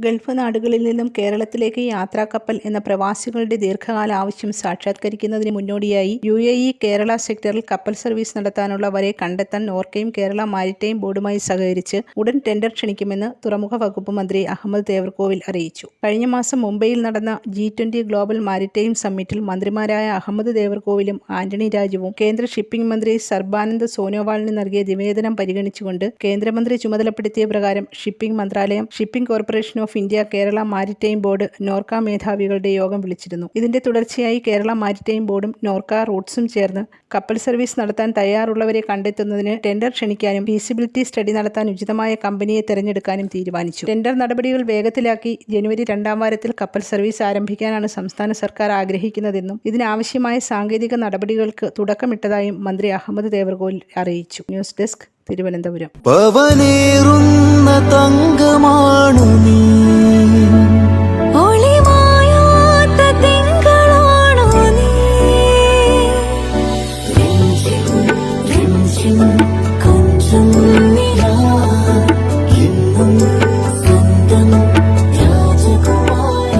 Gulf നാടുകളിൽ നിന്നും കേരളത്തിലേക്ക് യാത്രാക്കപ്പൽ എന്ന പ്രവാസികളുടെ ദീർഘകാല ആവശ്യം സാക്ഷാത്കരിക്കുന്നതിന് മുന്നോടിയായി യു എ ഇ കേരള സെക്ടറിൽ കപ്പൽ സർവീസ് നടത്താനുള്ളവരെ കണ്ടെത്താൻ നോർക്കയും കേരള മാരിടൈം ബോർഡുമായി സഹകരിച്ച് ഉടൻ ടെൻഡർ ക്ഷണിക്കുമെന്ന് തുറമുഖ വകുപ്പ് മന്ത്രി അഹമ്മദ് ദേവർകോവിൽ അറിയിച്ചു. കഴിഞ്ഞ മാസം മുംബൈയിൽ നടന്ന ജി ട്വന്റി ഗ്ലോബൽ മാരിടൈം സമ്മിറ്റിൽ മന്ത്രിമാരായ അഹമ്മദ് ദേവർകോവിലും ആന്റണി രാജുവും കേന്ദ്ര ഷിപ്പിംഗ് മന്ത്രി സർബാനന്ദ് സോനോവാളിന് നൽകിയ നിവേദനം പരിഗണിച്ചുകൊണ്ട് കേന്ദ്രമന്ത്രി ചുമതലപ്പെടുത്തിയ പ്രകാരം ഷിപ്പിംഗ് മന്ത്രാലയം shipping corporation India Kerala maritime board Norka മേധാവികളുടെ യോഗം വിളിച്ചിരുന്നു. ഇതിന്റെ തുടർച്ചയായി കേരള മാരിടൈം ബോർഡും നോർക്ക റൂട്ട്സും ചേർന്ന് കപ്പൽ സർവീസ് നടത്താൻ തയ്യാറുള്ളവരെ കണ്ടെത്തുന്നതിന് ടെൻഡർ ക്ഷണിക്കാനും ഫീസിബിലിറ്റി സ്റ്റഡി നടത്താൻ ഉചിതമായ കമ്പനിയെ തെരഞ്ഞെടുക്കാനും തീരുമാനിച്ചു. ടെൻഡർ നടപടികൾ വേഗത്തിലാക്കി ജനുവരി രണ്ടാം വാരത്തിൽ കപ്പൽ സർവീസ് ആരംഭിക്കാനാണ് സംസ്ഥാന സർക്കാർ ആഗ്രഹിക്കുന്നതെന്നും ഇതിനാവശ്യമായ സാങ്കേതിക നടപടികൾക്ക് തുടക്കമിട്ടതായും മന്ത്രി അഹമ്മദ് ദേവർഗോൽ അറിയിച്ചു. News desk Thiruvananthapuram.